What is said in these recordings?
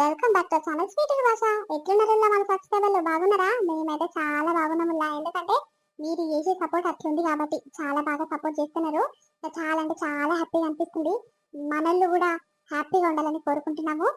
Welcome back to channel sweet Bhasha ఎట్లున్నారు మన సబ్స్క్రైబర్లు బాగున్నారా? మేమైతే చాలా బాగున్నాము ఎందుకంటే మీరు చేసే సపోర్ట్ అట్లుంది కాబట్టి చాలా బాగా సపోర్ట్ చేస్తున్నారు. చాలా అంటే చాలా హ్యాపీగా అనిపిస్తుంది. మనల్ని కూడా హ్యాపీగా ఉండాలని కోరుకుంటున్నాము.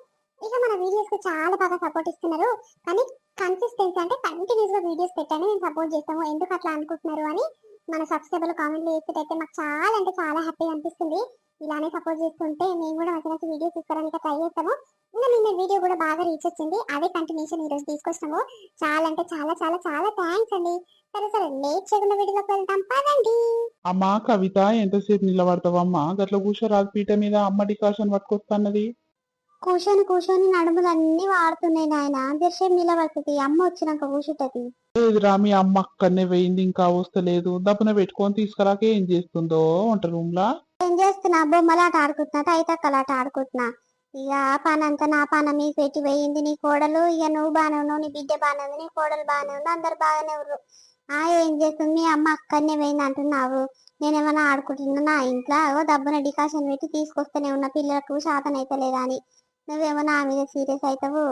ఇక మన వీడియోస్కి చాలా బాగా సపోర్ట్ ఇస్తున్నారు. కానీ కన్సిస్టెన్సీ అంటే కంటిన్యూస్గా వీడియోస్ పెట్టండి మేము సపోర్ట్ చేస్తాము. ఎందుకు అట్లా అనుకుంటున్నారు అని మన సబ్స్క్రైబర్లు కామెంట్లు చేసేటైతే మాకు చాలా అంటే చాలా హ్యాపీగా అనిపిస్తుంది. ఇలానే సపోర్ట్ చేస్తుంటే మేము కూడా మంచి మంచి వీడియోస్ ఇస్తారని ట్రై చేస్తాము. ఇంకా నిన్న వీడియో కూడా బాగా రీచ్ వచ్చింది. అదే కంటిన్యూషన్ ఈ రోజు తీసుకొచ్చినాము చాలా అంటే చాలా చాలా చాలా థ్యాంక్స్ అండి. సరే సరే లేట్ చేయకుండా వీడియోలోకి వెళ్తాం పదండి. అమ్మా కవిత ఎంతసేపు నిలబడతావమ్మా గట్ల కూర్చోరాదు పీట మీద. అమ్మ డికాషన్ పట్టుకొస్తాన్నది. కూర్చొని కూర్చొని నడుములు అన్ని వాడుతున్నాయి నాయన. దర్శనం నిలబడుతుంది. అమ్మ వచ్చినాక కూర్చుంటది. లేదురా మీ అమ్మ అక్కడనే వేయింది ఇంకా వస్తలేదు దప్పున పెట్టుకొని తీసుకురాక ఏం చేస్తుందో? వంట రూమ్ లా ఏం చేస్తున్నా? బొమ్మలాట ఆడుకుంటున్నా తైతక్కలాట ఆడుకుంటున్నా. ఇక ఆ పని అంతా నా పని మీకు పెట్టి పోయింది నీ కోడలు. ఇక నువ్వు బాగానే ఉన్నావు నీ బిడ్డ బాగానే ఉంది నీ కోడలు బాగానే ఉంది అందరు బాగానే ఉన్నారు ఆ ఏం చేస్తుంది? మీ అమ్మ అక్కడనే పోయింది అంటున్నావు. నేనేమన్నా ఆడుకుంటున్నా నా ఇంట్లో? దబ్బున డికాషన్ పెట్టి తీసుకొస్తూనే ఉన్న పిల్లలకు శాతం అయితే లేదా అని. నువ్వేమన్నా ఆ మీద సీరియస్ అవుతావు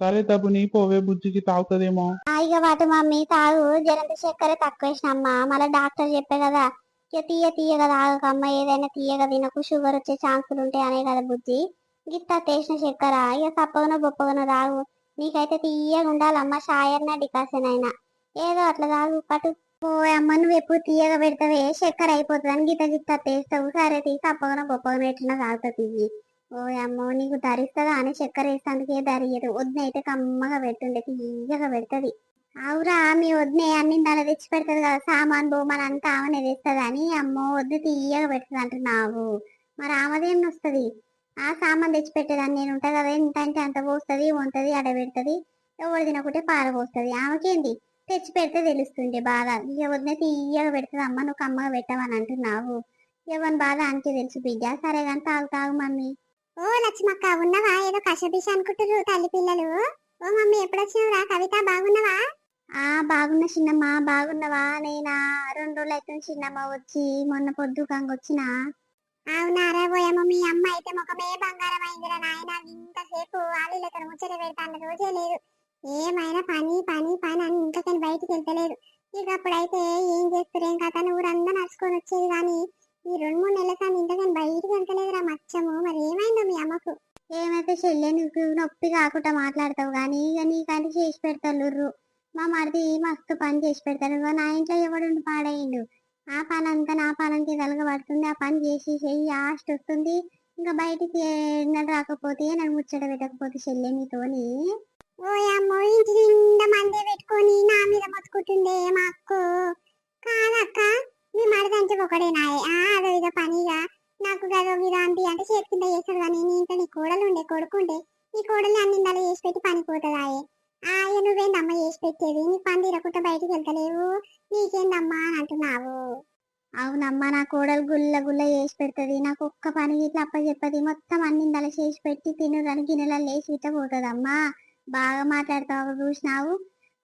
సరే దబ్బుని పోవే బుజ్జికి తాగుతుందేమో. ఇక వాటి మమ్మీ తాగు. జరంత చక్కెర తక్కువ వేసినమ్మా మళ్ళీ డాక్టర్ చెప్పే కదా ఇక తీయ తీయగా తాగకమ్మ ఏదైనా తీయగా తినకు షుగర్ వచ్చే ఛాన్సులు ఉంటాయి అనే కదా బుద్ధి. గిత్త తేసిన చక్కెర ఇక తప్పగనో బొప్పగనో తాగు. నీకైతే తీయగా ఉండాలమ్మ షాయర్న డికాషన్ అయినా. ఏదో అట్లా తాగు పటు ఓ అమ్మ నువ్వు ఎప్పుడు తీయగా పెడతావే? చక్కెర అయిపోతుంది అని గిత్త గిత్త వేస్తావు సరే తీ తప్పగనో బొప్పగనో ఎట్లా తాగుతా తీయి. ఓ అమ్మో నీకు ధరిస్తుందా అని చక్కెర వేస్తానికే ధరియదు వద్దనైతే కమ్మగా పెట్టుండే తీయగా పెడుతుంది. అవురా మీ వద్దునే అన్ని నెల తెచ్చి పెడతది కదా సామాన్ బొమ్మలు అంతా ఆమెనే తెస్తుంది అని అమ్మో వద్దు తీయగా పెడుతుంది అంటున్నావు. మరి ఆమెదేం వస్తుంది ఆ సామాన్ తెచ్చి పెట్టేదాన్ని నేను ఉంటా కదా ఎంత అంటే అంత పోస్తుంది వంతది అడ పెడుతుంది ఎవరు తినకుంటే పార పోస్తుంది. ఆమెకేంది? తెచ్చి పెడితే తెలుస్తుంది బాధ. ఇక వద్దునే తీయగా పెడుతుంది అమ్మ నువ్వు కమ్మగా పెట్టావని అంటున్నావు. ఎవరి బాధ? అంతే తెలుసు బిడ్డ. సరే కానీ తాగు తాగు మమ్మీ. ఓ లక్ష్మక్క ఉన్నవా? ఏదో కషబిష అనుకుంటున్నారు తల్లి పిల్లలు. ఓ మమ్మీ ఎప్పుడొచ్చినవురా? కవిత బాగున్నావా? ఆ బాగున్నా చిన్నమ్మ బాగున్నావా? నేనా? రెండు రోజులు అయితే చిన్నమ్మ వచ్చి మొన్న పొద్దుకంగా వచ్చినా అవునారా పోయమ్మ మీ అమ్మ అయితే ముఖమే బంగారం అయిందిరా నాయన. ఇంతసేపు వాళ్ళతో ముచ్చట పెడతాను రోజే లేదు. ఏమైనా పని పని పని అని ఇంట్లోకి బయటికి వెళ్తలేదు. ఇక అప్పుడైతే ఏం చేస్తారు? ఏం కథ? ఊరంతా నడుచుకొని వచ్చేది కానీ ఈ రెండు మూడు నెలల కానీ ఇంట్లోకి బయటికి వెళ్తలేదురా మచ్చము. మరి ఏమైందో మీ అమ్మకు? ఏమైతే చెల్లె నువ్వు నొప్పి కాకుండా మాట్లాడతావు కానీ ఇక నీకంటే చేసి పెడతారు మా మరిది మస్తు పని చేసి పెడతాడు నా ఇంట్లో ఎవడుండి పాడేయండు ఆ పని అంతా నా పనంకి వెలగబడుతుంది ఆ పని చేసి చెయ్యి ఆస్ట్ వస్తుంది. ఇంకా బయటికి ఎన్నడూ రాకపోతే నన్ను ముచ్చట పెట్టకపోతే చెల్లె నీతోని. ఓయమ్మో ఇంటి నిండా మందే పెట్టుకొని నా మీద మొత్తుకుంటుండే మా అక్కు. కాదక్క మీ మరిదంటే ఒకడేనాయే ఆ అదో ఇదో పనిగా నాకు గదో గిదో అంటే చేతి కింద చేస్తాడు కానీ నీ ఇంట్లో నీ కోడలు ఉండే కొడుకుండే. నీ కోడలు అన్ని ఇందాలు చేసి పెట్టి పని పోతుందాయే ఆయన నువ్వేందమ్మా చేసి పెట్టేది? నీ పని తీరకుండా బయటికి వెళ్తలేవు. నీకేందమ్మా అని అంటున్నావు. అవునమ్మా నా కోడలు గుల్ల గుల్ల చేసి పెడుతుంది. నాకు ఒక్క పని ఇట్లా అప్ప చెప్పది మొత్తం అన్ని ఇందాలు చేసి పెట్టి తినడానికి గిన్నెల లేచి ఇట్ట పోతుందమ్మా బాగా మాట్లాడతావు చూసినావు?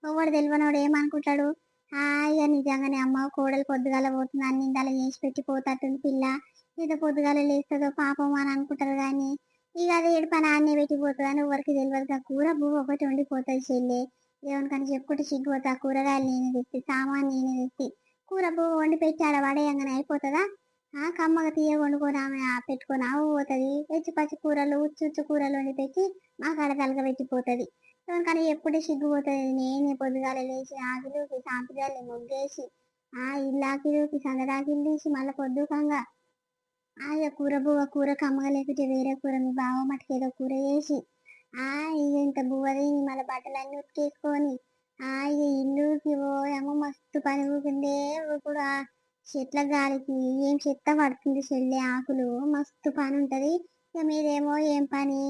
ఎవడు తెలియనోడు ఏమనుకుంటాడు? హాయిగా నిజంగానే అమ్మ కోడలు పొద్దుగాల పోతుంది. అన్ని ఇందాల చేసి పెట్టి పోతట్టుంది పిల్ల. ఏదో పొద్దుగాల లేస్తుందో పాపం అని అనుకుంటారు కానీ ఇక అది ఏడు పని ఆడనే పెట్టిపోతుంది అని ఎవరికి తెలియదు. ఆ కూర బువ్వ ఒకటి వండిపోతుంది చెల్లి. దేవునికని చెప్పుకుంటే సిగ్గుపోతా కూరగాయలు నేనే తెచ్చి సామాన్ నేనే తెచ్చి. కూర బువ్వ వండి పెట్టి ఆడ పడేయంగానే అయిపోతుందా? ఆ కమ్మగా తీయ వండుకొని ఆమె ఆ పెట్టుకొని ఆవు పోతుంది. ఎచ్చి పచ్చి కూరలు ఉచ్చు ఉచ్చు కూరలు వండి పెట్టి మా కాడ తలగ పెట్టిపోతుంది. కానీ ఎప్పుడే సిగ్గుపోతుంది నేనే పొద్దుగాల లేచి ఆకిలోకి సాంపిదాలు ముగ్గేసి ఆ ఇల్లాకిలోకి సందడాకిలు తీసి మళ్ళీ పొద్దుకంగా ఆ ఇక కూర బువ్వ కూర కమ్మగా లేకుంటే వేరే కూర మీ బావ మటుకు ఏదో కూర చేసి ఆ ఇక ఇంత బువ్వది మన మళ్ళీ బట్టలన్నీ ఉతికేసుకొని ఆ ఇక ఇల్లుకి పోయామో మస్తు పని ఊకుందే ఇప్పుడు ఆ చెట్ల గాలికి ఏం చెత్త పడుతుంది చెల్లె ఆకులు మస్తు పని ఉంటుంది. ఇక మీరేమో ఏం పని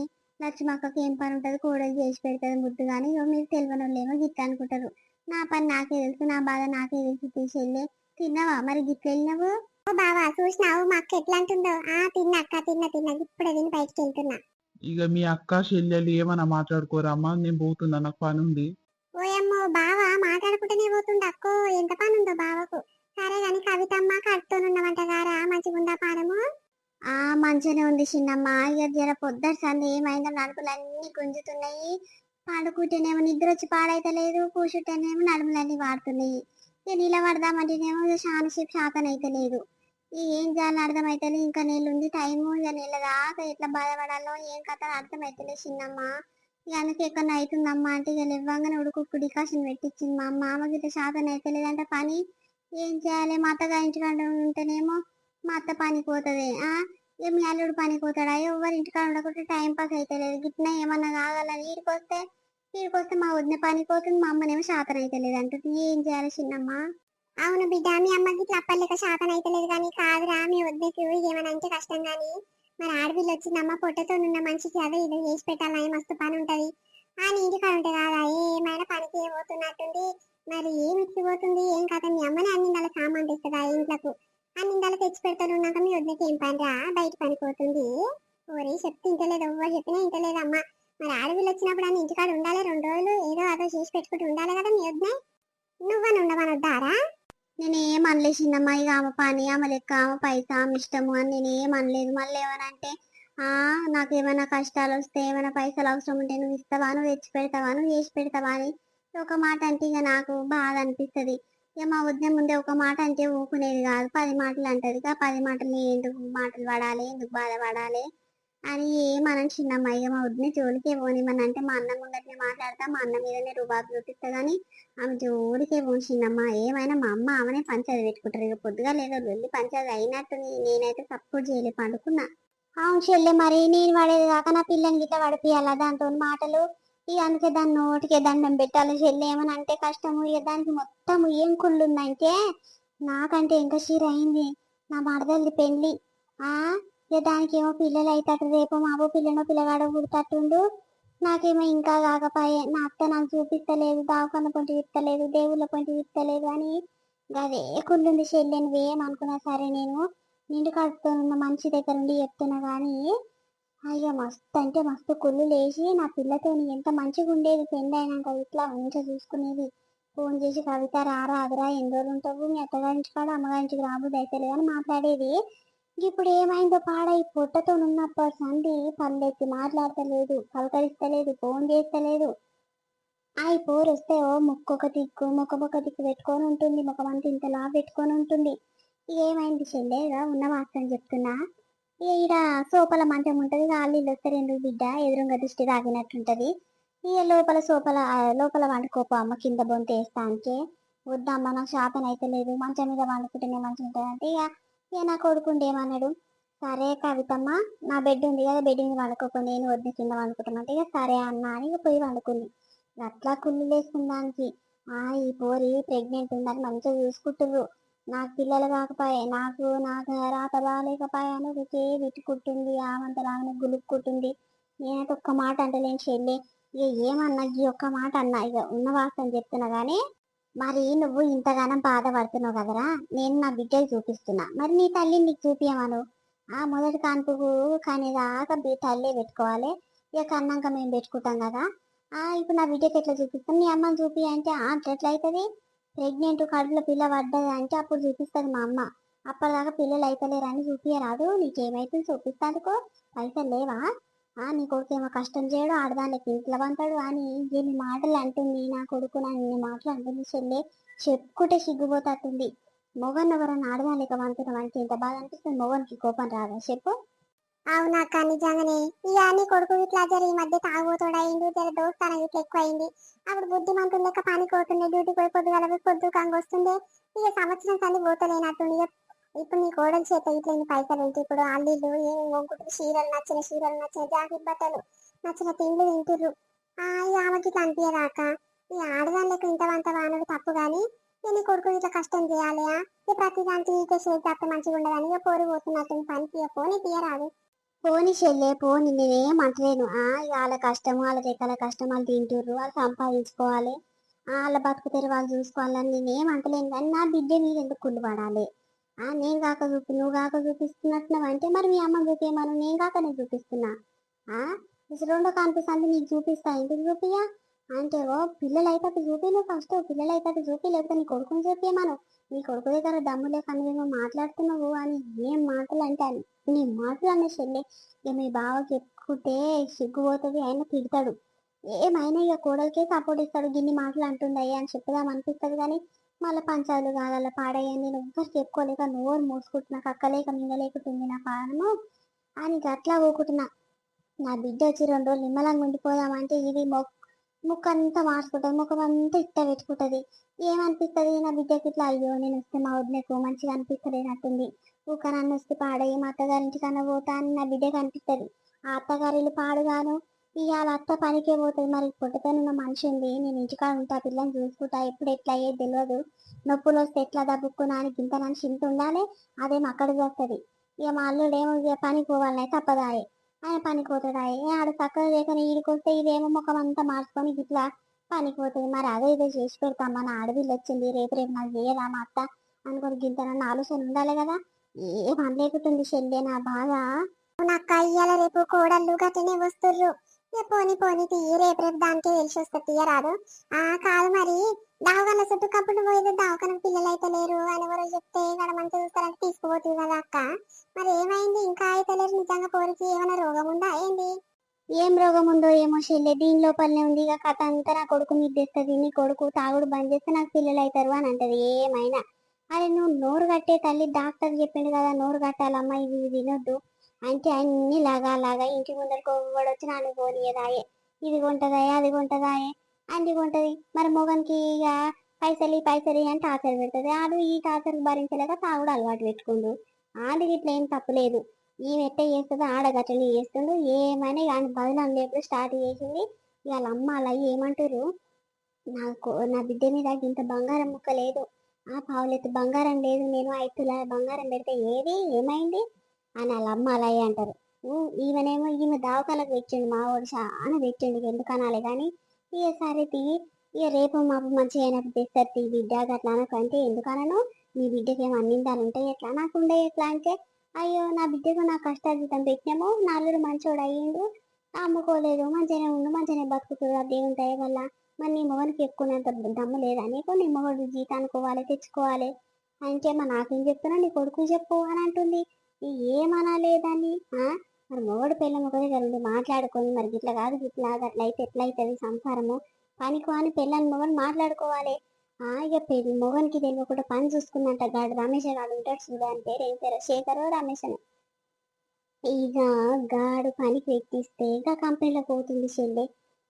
లక్ష్మక్కకి ఏం పని ఉంటుంది కూడలు చేసి పెడుతుంది ముద్దు కానీ ఇక మీరు తెలియని వాళ్ళేమో అనుకుంటారు. నా పని నాకే తెలుసు నా బాధ నాకే తెలుసు చెల్లె. తిన్నావా? మరి గిట్ల వెళ్ళినావు? ఓ బావా చూసినావు మా అక్క ఎట్లా అంటుందో ఆ తిన్నా అక్క తిన్నా తిన్నా. ఇప్పుడే తిని బయటికి వెళ్తున్నా. ఇక మీ అక్క చెల్లెలు ఏమన్నా మాట్లాడుకోరమ్మా? నేను పోతున్నా నాకు పని ఉంది ఓయమ్మో బావా మాట్లాడుకుంటూనే పోతుండ అక్కో. ఎంత పని ఉందో బావకు? సరే గాని కవితమ్మ కడుతూనున్నవంట గారా మంచిగుందా పానము ఆ మంచిగానే ఉంది చిన్నమ్మ. ఇక జర పొద్దుట సంది ఏమైందో నడుపులన్నీ గుంజుతున్నాయి. పండుకుంటేనేమో నిద్ర వచ్చి పాడైతలేదు కూర్చుంటేనేమో నడుములన్నీ వాడుతున్నాయి. ఇక నిలబడదామంటేనేమో చాలా సేపు శాతం అయితే లేదు ఏం చేయాలో అర్థమైతలేదు ఇంకా నెల ఉంది టైము ఇక నెల దాకా ఎట్లా బాధపడాలో ఏం కథ అర్థమైతలేదు చిన్నమ్మ. ఇక అందుకే ఎక్కడ అవుతుందమ్మా అంటే ఇక ఇవ్వగానే ఉడుకు డికాషన్ పెట్టించింది మా అమ్మ. ఆమెకి ఇట్లా శాతం అయితే లేదంటే పని. ఏం చేయాలి? మా అత్తగా ఇంటికాడ ఉంటేనేమో మా అత్త పనికి పోతుంది. ఆ? ఇక మీ అల్లుడు పనికి పోతాడా? ఎవరు ఇంటికాడ ఉండకుంటే టైం పాస్ అయితే లేదు గిట్న ఏమన్నా కావాలని వీడికి వస్తే వీడికి వస్తే మా వదిన పనికి పోతుంది మా అమ్మనేమో శాతం అయితే లేదు ఏం చేయాలి చిన్నమ్మా? అవును బిడ్డ మీ అమ్మకి ఇట్లా అప్పలేక శాతం అయితే లేదు కానీ కాదురా మీ వద్దకు ఏమైనా అంటే కష్టం కానీ. మరి ఆడపిల్ల వచ్చిందమ్మ పొట్టతో ఉన్న మనిషికి అదే ఇది చేసి పెట్టాలని మస్తు పని ఉంటది. ఆ నీటి ఇంటికాడ ఉంటే కాదా ఏమైనా పనికి పోతున్నట్టుంది మరి ఏమి పోతుంది ఏం కథ? మీ అమ్మని అన్ని సామాన్ తెస్తుందా ఇంట్లోకు? అన్ని తెచ్చి పెడతాను ఉన్నాక మీ వద్దకి ఏం పని రా? బయట పనికోతుంది ఓరే చెప్తే ఇంటలేదు ఎవ్వరు చెప్పినా ఇంటలేదు అమ్మ. మరి ఆడపిల్ల వచ్చినప్పుడు అని ఇంటికాడ ఉండాలి రెండు రోజులు ఏదో అదో చేసి పెట్టుకుంటూ ఉండాలి కదా మీ వద్దనే. నువ్వని ఉండమని వద్దారా నేనేం చిన్నమ్మ ఇక ఆమె పని ఆమె లెక్క ఆమె పైసా ఆమె ఇష్టము అని నేనేం అనలేదు. మళ్ళీ ఏమనంటే ఆ నాకు ఏమైనా కష్టాలు వస్తే ఏమైనా పైసలు అవసరం ఉంటే నువ్వు ఇస్తావా నువ్వు తెచ్చి పెడతావా నువ్వు చేసి పెడతావా అని ఒక మాట అంటే ఇక నాకు బాధ అనిపిస్తుంది. ఇక మా వద్ద ముందే ఒక మాట అంటే ఊకునేది కాదు. పది మాటలు అంటది. ఇక పది మాటలు ఎందుకు మాటలు పడాలి? ఎందుకు బాధపడాలి? అని ఏమనని చిన్నమ్మ ఇక మా వద్దని జోలికే పోనిమని అంటే మా అన్న ముందరనే మాట్లాడతా మా అన్న మీదనే రుబాబు చూపిస్తా కానీ ఆమె జోలికే పోని చిన్నమ్మ. ఏమైనా మా అమ్మ ఆమెనే పంచాయతీ పెట్టుకుంటారు. ఇక పొద్దుగా లేదో వెళ్ళి పంచాయతీ అయినట్టుంది నేనైతే సపోర్ట్ చేయలే పండుకున్నా. అవును చెల్లె మరి నేను పడేది కాక నా పిల్లని గిట్ట పడిపియాలా? దాంతో మాటలు. ఇక అందుకే దాని నోటికే దండం పెట్టాలి చెల్లి. ఏమని అంటే కష్టము. ఇక దానికి మొత్తం ఏం కుళ్ళు ఉందంటే నాకంటే ఇంకా చీర అయింది? నా మరదల్ది పెళ్ళి ఆ? ఇక దానికి ఏమో పిల్లలు అవుతాడు రేపు మాబో పిల్లనో పిల్లగాడో పుడతట్టుండు. నాకేమో ఇంకా కాకపాయే. నా అత్త నాకు చూపిస్తలేదు దావకన్న పొంటి ఇస్తలేదు దేవుళ్ళ పొంటి విత్తలేదు అని అదే కుళ్ళుంది చెల్లెని నువ్వేం అనుకున్నా సరే నేను. నిండు కడుపుతో ఉన్న మనిషి దగ్గర నుండి చెప్తున్నా కానీ అయ్యో మస్తు అంటే మస్తు కుళ్ళు లేచి నా పిల్లతో ఎంత మంచిగా ఉండేది పెళ్ళి అయినాక ఇట్లా మంచిగా చూసుకునేది. ఫోన్ చేసి కవిత రారా అదిరా ఎన్ని రోజులు ఉంటావు మీ అత్తగారించి అమ్మగారి నుంచి రాబుద్ది అయితే లేదని మాట్లాడేది. ఇప్పుడు ఏమైందో పాడై పొట్టతో ఉన్నప్పటి సంది పల్లెత్తి మాట్లాడతలేదు పలకరిస్తలేదు ఫోన్ చేస్తలేదు. ఆ పోరొస్తే పోరు వస్తే ఓ ముక్కొక దిక్కు ముఖం ఒక దిక్కు పెట్టుకొని ఉంటుంది ముఖం ఇంతలా పెట్టుకొని ఉంటుంది ఏమైంది చెల్లేగా ఉన్న వాస్తవం చెప్తున్నా. ఈడ సోపల మంచం ఉంటుంది వాళ్ళు ఇల్లు వస్తే రెండు బిడ్డ ఎదురుగా దృష్టి తాగినట్టుంటది. ఇక లోపల సోపల లోపల వండుకోపు అమ్మ కింద బొంత వేస్తా అంటే. వద్దమ్మ నాకు శాతం అయితే లేదు. మంచం మీద వండుకుంటేనే మంచిగా ఉంటుంది అంటే ఇక ఇక నా కొడుకుండే ఏమన్నాడు? సరే కవితమ్మ నా బెడ్ ఉంది కదా బెడ్ మీద వండుకోకు నేను వద్దు కింద వండుకుంటామంటే ఇక సరే అన్న అని ఇక పోయి వండుకుంది. అట్లా కుళ్ళు లేసుకున్న దానికి ఆ ఈ పోరి ప్రెగ్నెంట్ ఉందని మంచిగా చూసుకుంటుర్రు నాకు పిల్లలు కాకపోయే నాకు నాకు రాత బాగాలేకపోయా అని విట్టుకుంటుంది ఆమంత రాగానే గులుక్కుంటుంది. నేనైతే ఒక్క మాట అంటలేని చెల్లె. ఇక ఏమన్నా ఈ ఒక్క మాట అన్నా ఇక ఉన్న వాస్తవం చెప్తున్నా. కానీ మరి నువ్వు ఇంతగానం బాధపడుతున్నావు కదరా? నేను నా బిడ్డకి చూపిస్తున్నా. మరి నీ తల్లిని నీకు చూపించమను ఆ మొదటి కాన్పుకు కానీ దాకా బి- తల్లే పెట్టుకోవాలి. ఇక కన్నాక మేము పెట్టుకుంటాం కదా. ఆ ఇప్పుడు నా బిడ్డకి ఎట్లా చూపిస్తాను నీ అమ్మని చూపి అంటే అట్లా ఎట్లా అవుతుంది ప్రెగ్నెంట్ కడుపులో పిల్ల పడ్డది అంటే అప్పుడు చూపిస్తుంది మా అమ్మ. అప్పటిదాకా పిల్లలు అయితలేరని చూపియరాదు నీకేమైతుంది? చూపిస్తానుకో పైసలు లేవా? నీ కొడుకు ఏమో కష్టం చేయడు ఆడదానికి ఇంట్లో పంతాడు అని ఎన్ని మాటలు అంటుంది. నా కొడుకు నన్ను మాటలు అంటుంది. చెల్లె చెప్పుకుంటే సిగ్గుపోతట్టుంది. మొగన్ ఎవరన్నా ఆడదానిక పంపడం అంటే ఇంత బాధ అనిపిస్తుంది? మొగన్కి కోపం రాదా? చెప్పు. అవునక్క నిజంగానే. ఇక నీ కొడుకు ఇట్లా జర ఈ మధ్య తాగుబోతాడు అయింది జర దోస్తాన ఇట్లా ఎక్కువ అయింది అప్పుడు బుద్ధిమంతులు లెక్క పనికి పోతుండే డ్యూటీ పోయి పొద్దుగాల పొద్దు కంగ వస్తుండే ఇక సంవత్సరం కానీ పోతలేనట్టుండి. ఇప్పుడు నీ కోడలు చేత ఇట్లా పైసలు ఉంటే ఇప్పుడు అల్లీలు ఏం వంకుట్రు చీరలు నచ్చిన చీరలు నచ్చిన జాకెట్ బట్టలు నచ్చిన తిండి తింటుర్రు. ఆ ఆమెకి కనిపించదాక ఈ ఆడదాని లెక్క ఇంత వానడు తప్పు కానీ నేను కొడుకు ఇట్లా కష్టం చేయాలి ఈ ప్రతి దానికి నీకే చేతి తప్ప మంచిగా ఉండదని ఇక పోతున్నట్టు పనికి పోనీ తీయరాదు. పోని చెల్లె పోని నేనేం అంటలేను. ఆ వాళ్ళ కష్టం వాళ్ళ రెక్కల కష్టం వాళ్ళు తింటుర్రు వాళ్ళు సంపాదించుకోవాలి. వాళ్ళ బతుకుతారు వాళ్ళు చూసుకోవాలని నేనేం అంటలేను. కానీ నా బిడ్డ మీద ఎందుకు కుళ్ళు పడాలి? ఆ నేను కాక చూపి నువ్వు కాక చూపిస్తున్నట్టున్నావు అంటే మరి మీ అమ్మ చూపించమను నేను కాక నేను చూపిస్తున్నా? ఆ? రెండో కనిపిస్తుంది నీకు చూపిస్తా ఎందుకు చూపియా అంటే ఓ పిల్లలు అయితే చూపి నువ్వు ఫస్ట్ పిల్లలు అయితే చూపి లేకపోతే నీ కొడుకుని చూపియమను నీ కొడుకు దగ్గర దమ్ము లేక మాట్లాడుతున్నావు అని ఏం మాటలు అంటే నీ మాటలు అన్న చెల్లె ఇక మీ బావకి ఎక్కుతే సిగ్గుపోతుంది ఆయన తిడతాడు. ఏమైనా ఇక కోడలికే సపోర్ట్ ఇస్తాడు గిన్ని మాటలు అంటుందయ్యా అని చెప్పుదాం అనిపిస్తుంది కానీ మళ్ళీ పంచాలు కావాల పాడయ్యండి నేను ఎవ్వరు చెప్పుకోలేక నోరు మూసుకుంటున్నా కక్కలేక మింగలేకుంటుంది నా పానము అని గట్లా అట్లా పోకుంటున్నా నా బిడ్డ వచ్చి రెండు రోజులు నిమ్మలంగా ఉండిపోదామంటే ఇది మొక్ ముక్కంతా మార్చుకుంటుంది ముఖం అంతా ఇట్ట పెట్టుకుంటుంది. ఏమనిపిస్తుంది? నా బిడ్డకి ఇట్లా అయ్యో నేను వస్తే మా వదినకు మంచిగా అనిపిస్తలేనట్టుంది ఊక నన్ను వస్తే పాడయ్యి మా అత్తగారింటి కన్నా పోతా అని నా బిడ్డకి అనిపిస్తుంది. ఆ అత్తగారిలు పాడుగాను. ఇవాళ అత్త పనికే పోతుంది. మరి పుట్టతనున్న మనిషి ఉంది. నేను ఇంటికాడ ఉంటా పిల్లని చూసుకుంటా. ఎప్పుడు ఎట్లా అయ్యేది తెలియదు నొప్పులు వస్తే ఎట్లా దబ్బుకున్నా అని గింత నన్ను ఇంత ఉండాలి అదేం అక్కడ చేస్తుంది ఇక మా అల్లుడేమో ఇక పనికి పోవాలనే తప్పదాయే ఆయన పనికి పోతాడాయే ఏ ఆడ చక్కగా లేకని ఈడికొస్తే ఇదేమో ముఖం అంతా మార్చుకొని ఇట్లా పనికి పోతుంది. మరి అదే ఇదే చేసి పెడతాం. మన ఆడవిల్లు వచ్చింది. రేపు రేపు నాకు చేయదా మా అత్త అనుకొని గింతనన్న ఆలోచన ఉండాలి కదా. ఏం అనలేకుంటుంది చెల్లె నా బాధ నాకు అయ్యాల రేపు కోడళ్ళు గట్లనే వస్తుర్రు. పోని పోని తీయ రేపు రేపు దానికే తెలిసి వస్తుంది తీయరాదు. ఆ కాదు మరి దావకాన చుట్టూ కప్పుడు పోయేది దావకాన పిల్లలు అయితే లేరు అని ఎవరో చెప్తే ఇక్కడ మంచిగా చూస్తారని తీసుకుపోతుంది కదా అక్క. మరి ఏమైంది? ఇంకా అయితే లేరు నిజంగా పోరికి ఏమైనా రోగం ఉందా? ఏంది? ఏం రోగం ఉందో ఏమో చెల్లె దీని లోపలనే ఉంది. ఇక కథ అంతా నా కొడుకు నిద్దేస్తుంది నీ కొడుకు తాగుడు బంద్ చేస్తే నాకు పిల్లలు అవుతారు అని అంటది. ఏమైనా? అరే నువ్వు నోరు కట్టే తల్లి డాక్టర్ చెప్పిండు కదా నోరు కట్టాలమ్మా ఇవి ఇవి తినొద్దు. అంటే అన్ని లాగా లాగా ఇంటి ముందరకు కూడా వచ్చి నాన్న పోనీయదాయే. ఇది కొంటదాయే అది కొంటదాయే అన్ని కొంటది. మరి మొగనికి ఇక పైసలు పైసలి పైసలు ఈ అని టార్చర్ పెడుతుంది. ఆడు ఈ టార్చర్ భరించలేక తాగుడు అలవాటు పెట్టుకుండు. ఆడికి ఇట్లా ఏం తప్పులేదు ఈమె ఎట్ట చేస్తుందో ఆడగట్టని చేస్తుండు. ఏమైనా కానీ బదులు లేపుడు స్టార్ట్ చేసింది. ఇవాళ అమ్మ అలా ఏమంటారు నాకు నా బిడ్డ మీద ఇంత బంగారం ముక్క లేదు. ఆ పావులెత్తు బంగారం లేదు. నేను ఐదు తులాల బంగారం పెడితే ఏది? ఏమైంది? అని వాళ్ళ అమ్మ అంటారు. ఈమెనేమో ఈమె దావకాలకు తెచ్చండి మా వాడు చాలా తెచ్చండి ఎందుకు అనాలి? కానీ ఇక సరే తీ ఇక రేపు మాపు మంచిగా అయినప్పుడు తెస్తారు తీ బిడ్డ అట్లా అంటే ఎందుకనను నీ బిడ్డకి ఏమో అన్నిందాలు ఉంటాయి ఎట్లా? నాకు ఉండే ఎట్లా అంటే అయ్యో నా బిడ్డకు నా కష్టార్జితం పెట్టినాము నాలుగు మంచోడు అయ్యిండు అమ్ముకోలేదు మంచిగానే ఉండు మంచిగానే బతుకుతుంది దేవుని దయ వల్ల. మరి నీ మొగనికి ఎక్కువనంత దమ్ము లేదా? నీకు నీ మొగడు జీతానికి తెచ్చుకోవాలి. అంటే మా నాకేం చెప్తున్నా నీ కొడుకు చెప్పు అని అంటుంది. ఏమనలేదని ఆ? మరి మొగడు పిల్ల ఒక దగ్గర మాట్లాడుకొని మరి గిట్ల కాదు గిట్లా అట్లయితే ఎట్లయితుంది సంసారము? పనికి అని పిల్లని మొగని మాట్లాడుకోవాలి. ఆ ఇక పెళ్ళి మొగనికి తెలియకుండా పని చూసుకున్నంట గాడు రమేష్ గాడు ఉంటాడు చూడ అని పేరు ఏం పేరు? శేఖర్ రమేష్ అని ఇక గాడు పనికి ఎక్కిస్తే ఇక కంపెనీలో పోతుంది చెల్లె.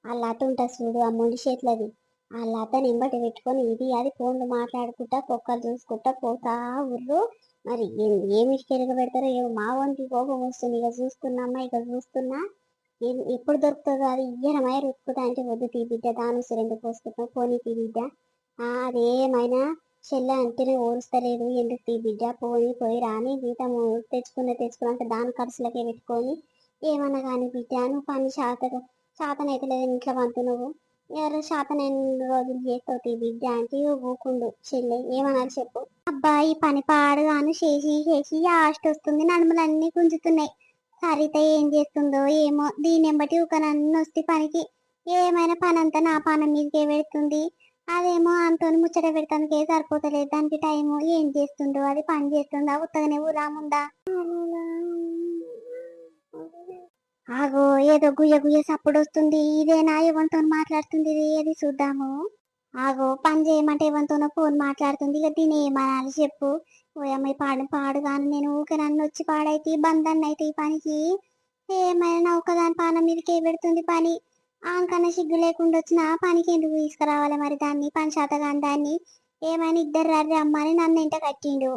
ఆ లత ఉంటుంది చూడు ఆ మొండి చేతులది. ఆ లతని ఎంబటి పెట్టుకొని ఇది అది ఫోన్లు మాట్లాడుకుంటా కుక్కలు చూసుకుంటా పోతా ఉర్రు మరి ఏం- ఏమి కెరగ పెడతారో ఏమో మా వంటి కోపం వస్తుంది. ఇక చూస్తున్నామ్మా ఇక చూస్తున్నా. ఏం- ఎప్పుడు దొరుకుతుందో అది ఇయ్యనమై రుక్కుతా అంటే వద్దు తీ బిడ్డ దాని రెండు పోసుకుంటాం పోనీ తీ బిడ్డ. అదేమైనా చెల్లె అంటేనే ఓరుస్తలేదు. ఎందుకు తీ బిడ్డ? పోయి పోయి రాని జీతం తెచ్చుకున్న తెచ్చుకున్న అంటే దాని ఖర్చులకే పెట్టుకొని ఏమన్నా కానీ బిడ్డ నువ్వు పని శాతం అయితే లేదు ఇంట్లో పంతు నువ్వు ఎవరు శాతనైన రోజులు చేస్తావు బిడ్డ అంటే ఊకుండు. చెల్లె ఏమన్నారు చెప్పు? అబ్బాయి పని పాడుగాను చేసి చేసి ఆస్ట్ వస్తుంది. నడుములన్నీ గుంజుతున్నాయి. సరిత ఏం చేస్తుందో ఏమో దీని బట్టి ఒక నన్ను వస్తే పనికి. ఏమైనా పని అంతా నా పానం మీదకే పెడుతుంది. అదేమో అంతని ముచ్చట పెడతానికే సరిపోతలేదు. దానికి టైము ఏం చేస్తుండో అది పని చేస్తుందా? ఉత్తగానే ఊరాముందా ఆగో ఏదో గుయ్య గుయ్య సప్పుడు వస్తుంది ఇదేనా ఎవరితో మాట్లాడుతుంది. ఇది ఏది చూద్దాము? ఆగో పని చేయమంటే ఎవరితోనో ఫోన్ మాట్లాడుతుంది. ఇక దీని ఏమనాలి చెప్పు. ఓయమ్మాయి ఈ పాడు పాడు కాను నేను ఊకే నన్ను వచ్చి పాడైతే బంధన్ అయితే ఈ పనికి ఏమైనా ఒకదాని పాన మీదకే పెడుతుంది పని. ఆంకన్నా సిగ్గు లేకుండా వచ్చిన పనికి ఎందుకు తీసుకురావాలి మరి దాన్ని? పని శాతగాని దాన్ని? ఏమైనా ఇద్దరు రారి అమ్మని నన్ను ఇంట కట్టిండు.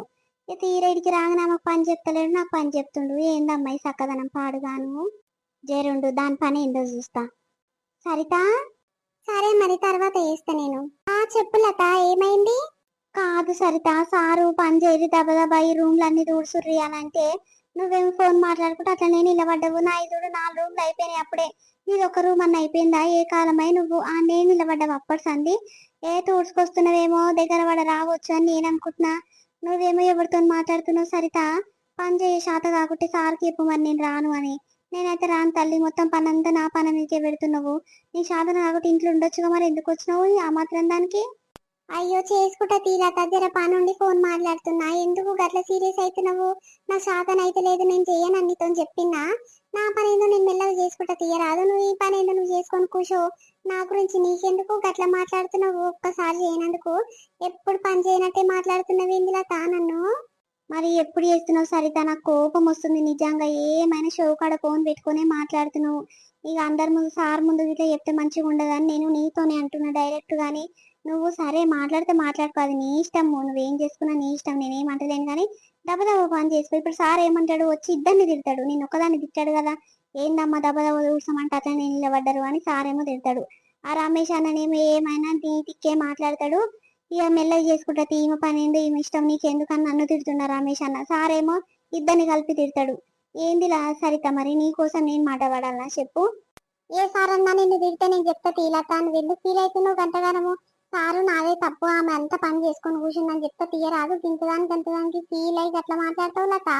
ఇక తీరేడికి రాగానే నాకు పని చెప్తలేడు నాకు పని చెప్తుండు. ఏందమ్మాయి చక్కదనం పాడుగాను? జరుండు దాని పని ఏందో చూస్తా సరిత? సరే మరి తర్వాత వేస్తా నేను. ఆ చెప్పు లత ఏమైంది? కాదు సరిత సారు పని చేయరు దబదబా ఈ రూమ్లు అన్ని దూడుసుర్రి అని అంటే నువ్వేం ఫోన్ మాట్లాడుకుంటే అట్లా నేను నిలబడ్డవు? నా ఐదు నాలుగు రూమ్లు అయిపోయినాయి అప్పుడే. నీది ఒక రూమ్ అన్న అయిపోయిందా? ఏ కాలమై నువ్వు? ఆ నేను నిలబడ్డావు అప్పటి సంది. ఏ తూడ్చుకొస్తున్నావేమో దగ్గర పడ రావచ్చు అని నేను అనుకుంటున్నా. నువ్వేమో ఎవరితో మాట్లాడుతున్నావు సరిత? పని చేయ శాత కాకుంటే సార్కి చెప్పు మరి నేను రాను అని. నేనైతే రాను తల్లి మొత్తం పనంతా నా పననికే పెడుతున్నావు. నీ సాధన కాకుండా ఇంట్లో ఉండొచ్చుగా మరి ఎందుకు వచ్చినావు ఆ మాత్రం దానికి? అయ్యో చేసుకుంటా తీరా. తగ్గర పనుండి ఫోన్ మాట్లాడుతున్నా. ఎందుకు గట్ల సీరియస్ అవుతున్నావు నా సాధన అయితే లేదు నేను చేయను అన్నితో చెప్పినా నా పని ఏందో నేను మెల్లగా చేసుకుంటా తీయరాదు. నువ్వు ఈ పని ఏందో నువ్వు చేసుకొని కూర్చో. నా గురించి నీకెందుకు గట్ల మాట్లాడుతున్నావు? ఒక్కసారి చేయనందుకు. ఎప్పుడు పని చేయనట్టే మాట్లాడుతున్నావు ఇందులో తా నన్ను? మరి ఎప్పుడు చేస్తున్నావు సరిత? నాకు కోపం వస్తుంది నిజంగా. ఏమైనా షో కాడ ఫోన్ పెట్టుకునే మాట్లాడుతున్నావు. ఇక అందరి ముందు సార్ ముందు ఇట్లా చెప్తే మంచిగా ఉండదని నేను నీతోనే అంటున్నా డైరెక్ట్ కానీ నువ్వు సరే మాట్లాడితే మాట్లాడుకో అది నీ ఇష్టం నువ్వేం చేసుకున్నా నీ ఇష్టం. నేనేం అంటలేను కానీ దబదబ పని చేసుకో. ఇప్పుడు సార్ ఏమంటాడు? వచ్చి ఇద్దరిని తిడతాడు. నేను ఒకదాన్ని తిట్టాడు కదా. ఏందమ్మా దబదబ చూసామంటే అట్లా నేను నిలబడ్డారు అని సార్ ఏమో తిడతాడు. ఆ రమేష్ అన్ననేమో ఏమైనా నీటికే మాట్లాడతాడు. ఇక మెల్లగా చేసుకుంటా ఈమె పని ఏందో ఈమె ఇష్టం నీకెందుకని నన్ను తిడుతున్నా రమేష్ అన్న. సారేమో ఇద్దరిని కలిపి తిడతాడు. ఏందిలా సరిత మరి నీకోసం నేను మాట పడాలనా? చెప్పు. ఏ సార్ అన్నా నిన్ను తిడితే నేను చెప్తా తీలత నువ్వు ఎందుకు ఫీల్ అవుతున్నావు గంటగానము సారు నాదే తప్పు ఆమె అంత పని చేసుకొని కూర్చుందని చెప్తా తీయరాదు. గింతదానికి గంతదానికి ఫీల్ అయ్యి అట్లా మాట్లాడతావు లత?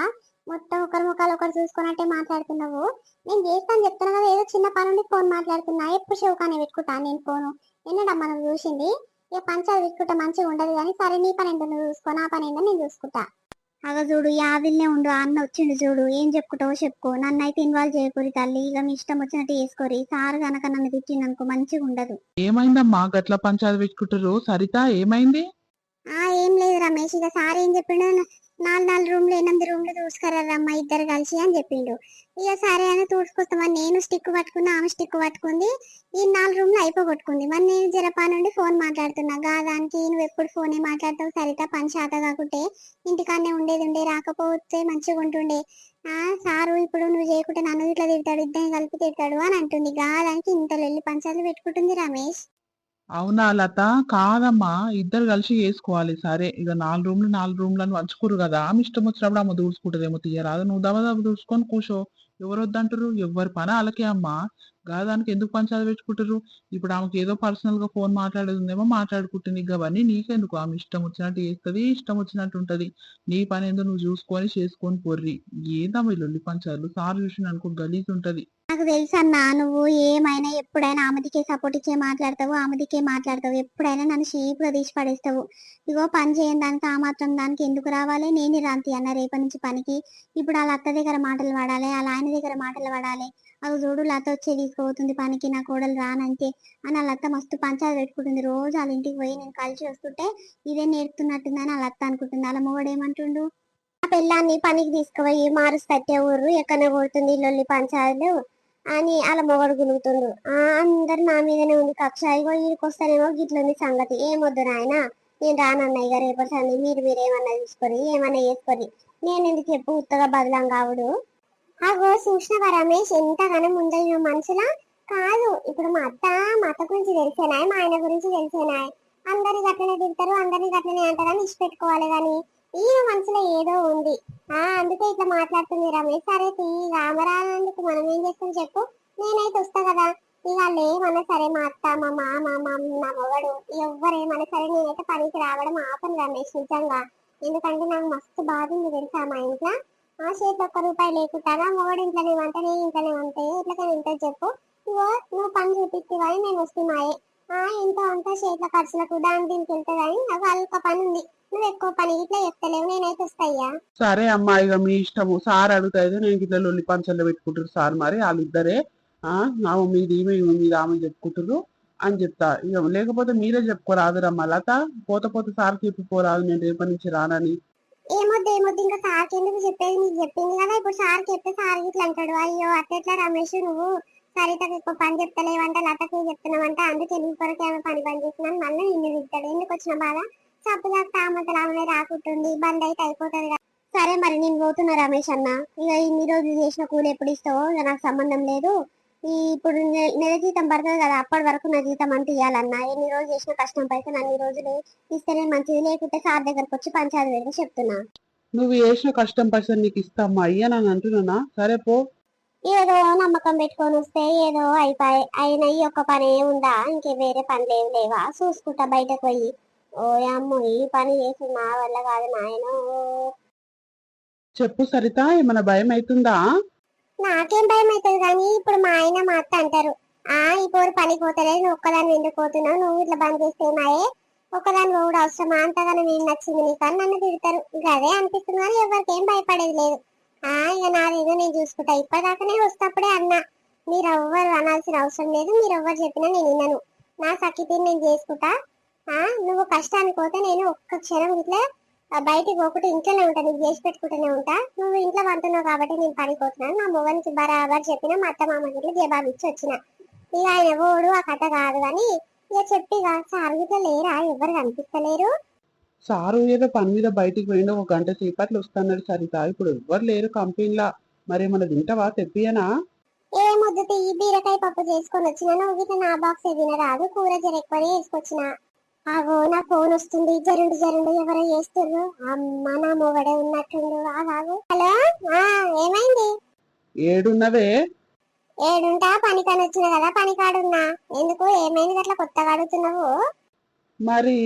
మొత్తం ఒకరి ముఖాలు ఒకరు చూసుకున్నట్టే మాట్లాడుతున్నావు. నేను చేస్తాను చెప్తున్నా కదా ఏదో చిన్న పని ఉండి ఫోన్ మాట్లాడుతున్నా. ఎప్పుడు షోకానే పెట్టుకుంటాను నేను ఫోను. ఎన్నడమ్మా నువ్వు చూసింది? ఇక పంచాలు పెట్టుకుంటే మంచిగా ఉండదు కానీ సరే నీ పని ఏంటో నువ్వు చూసుకో నా పని ఏంటో నేను చూసుకుంటా. అగ చూడు యాదిల్నే ఉండు అన్న వచ్చిండు చూడు ఏం చెప్పుకుంటావో చెప్పుకో. నన్ను అయితే ఇన్వాల్వ్ చేయకూరి తల్లి ఇక మీ ఇష్టం వచ్చినట్టు చేసుకోరి. సార్ గనక నన్ను తిట్టిందనుకో మంచిగా ఉండదు. ఏమైందమ్మా గట్ల పంచాయతీ పెట్టుకుంటారు సరిత ఏమైంది? ఆ ఏం లేదు రమేష్ ఇక సార్ ఏం చెప్పిండు నాలుగు నాలుగు రూమ్లు ఎనిమిది రూమ్లు చూసుకురారమ్మా ఇద్దరు కలిసి అని చెప్పిండు. ఇక సరే అని తూడ్చుకొస్తామని నేను స్టిక్ పట్టుకున్నా ఆమె స్టిక్ పట్టుకుంది. ఈ నాలుగు రూమ్లు అయిపోగొట్టుకుంది. మరి నేను జరపా నుండి ఫోన్ మాట్లాడుతున్నా. గాదానికి నువ్వు ఎప్పుడు ఫోనే మాట్లాడతావు? సరిత పని శాత కాకుంటే ఇంటికాడనే ఉండేది ఉండే రాకపోతే మంచిగా ఉంటుండే. ఆ సారు ఇప్పుడు నువ్వు చేయకుంటే నన్ను ఇట్లా తిడతాడు ఇద్దరిని కలిపి తిడతాడు అని అంటుంది గాదానికి ఇంతలో వెళ్ళి పంచాలు పెట్టుకుంటుంది రమేష్. అవునా లత? కాదమ్మా. ఇద్దరు కలిసి వేసుకోవాలి సరే ఇక నాలుగు రూమ్లు నాలుగు రూమ్లను పంచుకోరు కదా. ఆమె ఇష్టం వచ్చినప్పుడు ఆమె దూడ్చుకుంటదేమో తీయరాదు నువ్వు దబ దూసుకొని దూడ్చుకొని కూర్చో. ఎవరు వద్దంటారు ఎవరి పని అలాగే అమ్మా. గాదానికి ఎందుకు పంచాయతీ పెట్టుకుంటారు ఇప్పుడు ఆమెకి ఏదో పర్సనల్గా ఫోన్ మాట్లాడేది ఉందేమో మాట్లాడుకుంటుంది. ఇక అవన్నీ నీకెందుకు? ఆమె ఇష్టం వచ్చినట్టు చేస్తుంది ఇష్టం వచ్చినట్టు ఉంటది. నీ పని ఏందో నువ్వు చూసుకొని చేసుకొని పొర్రి. ఏందమ్మా ఈ లొల్లి పంచాలు సార్ చూసిన అనుకో గలీజ్ ఉంటది. నాకు తెలుసు అన్న నువ్వు ఏమైనా ఎప్పుడైనా ఆమెదికే సపోర్ట్ ఇచ్చే మాట్లాడతావు ఆమెదికే మాట్లాడతావు ఎప్పుడైనా నన్ను షీప్గా తీసి పడేస్తావు. ఇగో పని చేయని దానికి ఆ మాత్రం దానికి ఎందుకు రావాలి? నేను రాంతి అన్న రేపటి నుంచి పనికి. ఇప్పుడు వాళ్ళ అత్త దగ్గర మాటలు పడాలి వాళ్ళ ఆయన దగ్గర మాటలు పడాలి. అవి చూడు లత వచ్చే తీసుకుపోతుంది పనికి నా కోడలు రానంటే అని వాళ్ళ అత్త మస్తు పంచాలు పెట్టుకుంటుంది. రోజు వాళ్ళ ఇంటికి పోయి నేను కలిసి వస్తుంటే ఇదే నేర్పుతున్నట్టుందని వాళ్ళ అత్త అనుకుంటుంది. వాళ్ళ మొగడు ఏమంటుండు? ఆ పిల్లాన్ని పనికి తీసుకుపోయి మారుస్తట్టే ఊరు ఎక్కడ కొడుతుంది ఇల్లు పంచాలు అని అలా మొగడు గులుగుతుండు ఆ అందరు నా మీదనే ఉంది కక్ష ఇగో ఈడికొస్తానేమో గిట్లుంది సంగతి. ఏమొద్దు నాయన నేను రానన్నాయి గారు రేపటి సంది మీరు మీరు ఏమన్నా చూసుకొని ఏమన్నా చేసుకొని. నేను ఎందుకు చెప్పు ఉత్తగా బదలం కావుడు. అగో చూసినవా రమేష్ ఎంతగానో ముందు మనసులా కాదు ఇప్పుడు మా అత్త మా అత్త గురించి తెలిసేనాయ్ మా ఆయన గురించి తెలిసేనాయ్ అందరి గట్లనే తింటారు అందరిని గట్లనే అంటారని ఇష్టపెట్టుకోవాలి కానీ ఈయన మనసులో ఏదో ఉంది. అందుకే ఇట్లా మాట్లాడుతుంది రమేష్. సరే తీ రామరానందుకు మనం ఏం చేస్తాం చెప్పు. నేనైతే వస్తా కదా. ఇక వాళ్ళు ఏమన్నా సరే మా అత్త మా మామ మా నా మొగడు ఎవ్వరేమన్నా సరే నేనైతే పనికి రావడం ఆపను రమేష్ నిజంగా. ఎందుకంటే నాకు మస్తు బాధ ఉంది తెలుసా మా ఇంట్లో. ఆ చేతిలో ఒక్క రూపాయి లేకుండా మొగడు ఇంట్లోనే వంట నేను ఇంట్లోనే వంట ఇట్లా ఎంత చెప్పు. ఇగో నువ్వు పని చూపిస్తే కానీ నేను వస్తున్నాయే ఇంట్లో అంతా చేతిలో ఖర్చులకు దాని దీనికి వెళ్తే కానీ నాకు అల్ప పని ఉంది. నువ్వు ఎక్కువ పని ఇట్లా చెప్తలేవు నేనైతే వస్తాయ్యా సరే అమ్మా ఇక మీ ఇష్టము. సార్ అడుగుతాయితే నేను ఇట్లా లొల్లి పంచల్లో పెట్టుకుంటారు సార్ మరి. వాళ్ళిద్దరే ఆ నా మీద ఈమె మీద ఆమె చెప్పుకుంటారు అని చెప్తా. ఇక లేకపోతే మీరే చెప్పుకోరాదురమ్మా లత పోత పోత సార్ చెప్పిపోరాదు నేను రేపటి నుంచి రానని. ఏమొద్దు ఏమొద్దు ఇంకా సార్కి ఎందుకు చెప్పేది? నీకు చెప్పింది కదా ఇప్పుడు సార్ చెప్తే సార్ ఇట్లా అంటాడు. అయ్యో అట్లా రమేష్ నువ్వు? సరితకు ఎక్కువ పని చెప్తలేవంట లతకి చెప్తున్నామంట అందుకే నీ కొరకు ఏమైనా పని పని చేస్తున్నాను మళ్ళీ నిన్ను తిట్టాడు ఎందుకు వచ్చిన బాధ? చప్పుగా తామతలు ఆమె రాకుంటుంది. బంద్ అయితే అయిపోతుంది కదా. సరే మరి నేను పోతున్నా రమేష్ అన్న. ఇక ఇన్ని రోజులు చేసిన కూలి ఎప్పుడు ఇస్తావో? ఇక నాకు సంబంధం లేదు. ఈ ఇప్పుడు నెల జీతం పడుతుంది కదా. అప్పటి వరకు నా జీతం అంత ఇవ్వాలన్నా ఎన్ని రోజులు చేసిన కష్టం పైసలు అన్ని రోజులు ఇస్తేనే మంచిది. లేకుంటే సార్ దగ్గరకు వచ్చి పంచాయతీ చెప్తున్నా. నువ్వు చేసిన కష్టం పైసలు నీకు ఇస్తామ్మా అయ్యా నన్ను అంటున్నానా? సరే పో. ఏదో నమ్మకం పెట్టుకొని వస్తే ఏదో అయిపోయి అయిన ఈ ఒక్క పని ఉందా? ఇంకే వేరే పనులు ఏం లేవా? చూసుకుంటా బయటకు పోయి. ఓ అమ్మో ఈ పని చేసి నా వల్ల కాదు నాయన. చెప్పు సరిత ఏమైనా భయం అవుతుందా నాకేం భయం అవుతుంది కానీ ఇప్పుడు మా ఆయన మా అత్త అంటారు. ఆ ఈ పోరు పనికి పోతలేదు నువ్వు ఒక్కదాన్ని ఎందుకు పోతున్నావు? నువ్వు ఇట్లా బంద్ చేస్తే మాయే ఒకదాని కూడా అవసరమా? అంతగానం ఏం నచ్చింది నీకు అని నన్ను తిడతారు. అదే అనిపిస్తుంది కానీ ఎవరికి భయపడేది లేదు. ఇక నాదేదో నేను చూసుకుంటా. ఇప్పటిదాకానే వస్తప్పుడే అన్నా మీరు ఎవ్వరు అనాల్సిన అవసరం లేదు మీరు ఎవ్వరు చెప్పినా నేను వినను. నా సఖితి నేను చేసుకుంటా. ఆ నువ్వు కష్టానికి పోతే నేను ఒక్క క్షణం ఇట్లా బయటికి పోకుండా ఇంట్లోనే ఉంటా నీకు చేసి పెట్టుకుంటూనే ఉంటా. నువ్వు ఇంట్లో వంటున్నావు కాబట్టి నేను పడిపోతున్నాను. నా మొగనికి బరాబర్ చెప్పిన మా అత్త మామ ఇట్లా జవాబు ఇచ్చి వచ్చిన. ఇక ఆయన ఓడు ఆ కథ కాదు కానీ ఇక చెప్పిగా సార్ ఇట్లా లేరా? ఎవరు కనిపిస్తలేరు? సారు ఏదో పని మీద బయటికి పోయిండు ఒక గంట సేపట్లు వస్తున్నాడు సరిత ఇప్పుడు ఎవ్వరు లేరు కంపెనీలా. మరి మన తింటావా తెప్పియనా? ఏ ముద్దు ఈ బీరకాయ పప్పు చేసుకొని వచ్చిన నువ్వు నా బాక్స్ రాదు కూర జర ఎక్కువనే వేసుకొచ్చిన ఆగో నా ఫోన్ వస్తుంది. జరుండు జరుండు ఎవరో చేస్తుర్రు. అమ్మ నా మొగడే ఉన్నట్టుండు. ఆగాగు హలో? ఏమైంది? ఏడున్నవే? ఏడుంటా? పనికని వచ్చిన కదా పనికాడున్నా. ఎందుకు? ఏమైంది? అట్లా కొత్తగా అడుగుతున్నావు? మరి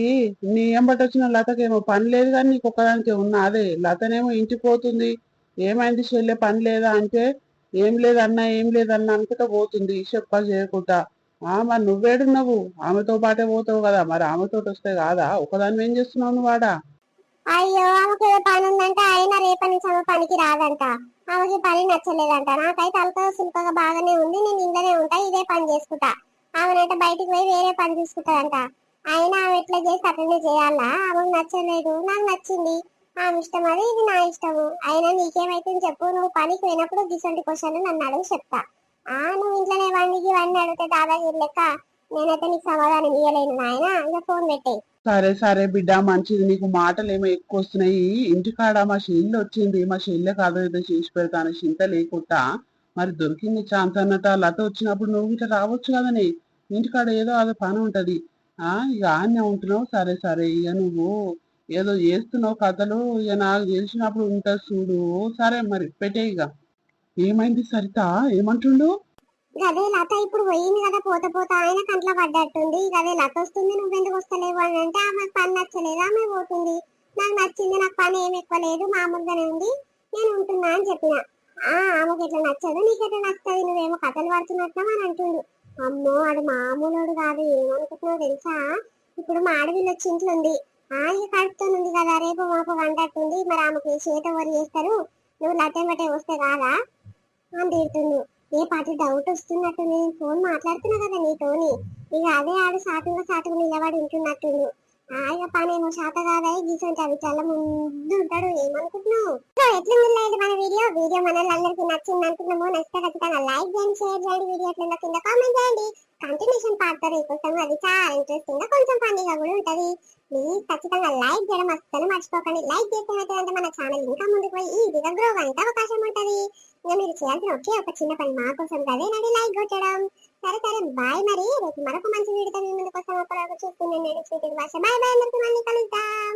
నీ ఎంబటి వచ్చిన లతకేమో పని లేదు కానీ నీకు ఒక్కదానికే ఉన్నా. అదే లతనేమో ఇంటికి పోతుంది. ఏమైంది చెల్లె పని లేదా అంటే ఏం లేదన్నా ఏం లేదన్నా అనుకుంటా పోతుంది. చెప్ప చేయకుండా. ఆ మరి నువ్వేడున్నావు? ఆమెతో పాటే పోతావు కదా. మరి ఆమెతో వస్తే కాదా? ఒకదాని ఏం చేస్తున్నావు నువ్వు వాడా అయ్యో ఆమెకి పని ఉందంట ఆయన రేపటి నుంచి ఆమె పనికి రాదంట. ఆమెకి పని నచ్చలేదంట. నాకైతే అల్క సుల్కగా బాగానే ఉంది. నేను ఇంట్లోనే ఉంటా ఇదే పని చేసుకుంటా. ఆమెనైతే బయటికి పోయి వేరే పని చూసుకుంటాదంట. అయినా ఆమె ఎట్లా చేసి అట్లనే చేయాలా? ఆమెకు నచ్చలేదు. నాకు నచ్చింది. ఆమె ఇష్టం అది ఇది నా ఇష్టము. అయినా నీకేమైతే చెప్పు. నువ్వు పనికి పోయినప్పుడు గిసంటి క్వశ్చన్లు నన్ను అడుగు చెప్తా. ఆ నువ్వు ఇంట్లోనే వండికి ఇవన్నీ అడిగితే దాదాగిరి లెక్క నేనైతే నీకు సమాధానం ఇవ్వలేను నాయన. ఇంకా ఫోన్ పెట్టే. సరే సరే బిడ్డ మంచిది. నీకు మాటలు ఏమో ఎక్కువ వస్తున్నాయి. ఇంటికాడ మా షెల్లు వచ్చింది. మా షెల్లె కాదు ఏదో చేసి పెడతాను చింత లేకుండా. మరి దొరికింది ఛాన్స్ అన్నట్టు లత వచ్చినప్పుడు నువ్వు ఇట్లా రావచ్చు కదని. ఇంటికాడ ఏదో అదో పని ఉంటది. ఇక ఆనే ఉంటున్నావు? సరే సరే ఇక నువ్వు ఏదో చేస్తున్నావు కథలు ఇక నాకు తెలిసినప్పుడు ఉంటుంది చూడు. సరే మరి పెట్టే ఇక ఏమైంది సరిత? ఏమంటుండు? అదే లత ఇప్పుడు పోయింది కదా పోత పోత ఆయన కంట్లో పడ్డట్టుంది. ఇక అదే లత వస్తుంది నువ్వెందుకు వస్తలేవు అని అంటే ఆమెకు పని నచ్చలేదు ఆమె పోతుంది. నాకు నచ్చింది నాకు పని ఏమి ఎక్కువ లేదు మామూలుగానే ఉంది నేను ఉంటున్నా అని చెప్పిన. ఆమెకి ఎట్లా నచ్చదు? నీకైతే నచ్చదు నువ్వేమో కథలు పడుతున్నట్టు అని అంటుండు. అమ్మో అది మామూలుడు కాదు. ఏమనుకుంటున్నావు తెలుసా? ఇప్పుడు మా ఆడవిల్లు వచ్చి ఇంట్లో ఉంది. ఆ కడుపుతోనుంది కదా. రేపు మాపు వండట్టుంది మరి ఆమెకి చేత వరి చేస్తారు. నువ్వు లతే బట్టే వస్తే కాదా? అని తిడుతుంది ఏ పాటి డౌట్ వస్తున్నట్టు నేను ఫోన్ మాట్లాడుతున్నా కదా నీతోని. ఇక అదే ఆడు సాటుగా సాటుగా నిలబడి ఉంటున్నట్టుండు. ఆ పని పనేమో శాత కాదా గీసంటే అవి చాలా ముందు ఉంటాడు. ఏమనుకుంటున్నావు? ఎట్లుంది లేదు మన వీడియో? వీడియో మన అందరికీ నచ్చింది అనుకున్నాము నచ్చితే ఖచ్చితంగా లైక్ చేయండి షేర్ చేయండి. వీడియో ఎట్లుందో కింద కామెంట్ చేయండి. కంటిన్యూషన్ పాడతారు కొంచెం అది చాలా ఇంట్రెస్టింగ్గా కొంచెం ఫన్నీగా కూడా ఉంటది. ప్లీజ్ ఖచ్చితంగా లైక్ చేయడం అస్సలు మర్చిపోకండి. లైక్ చేసినట్టు మన ఛానల్ ఇంకా ముందుకు పోయి ఈజీగా గ్రో అవ్వడానికి అవకాశం ఉంటది. ఇంకా మీరు చేయాల్సిన ఒకే ఒక చిన్న పని మా కోసం అదేనండి లైక్ కొట్టడం. సరే సరే బాయ్ మరి. రేపు మరొక మంచి వీడితో మీ ముందుకు వస్తాం. అప్పటివరకు చూస్తున్నాను నేను భాష బాయ్ బాయ్ అందరికీ మళ్ళీ కలుద్దాం.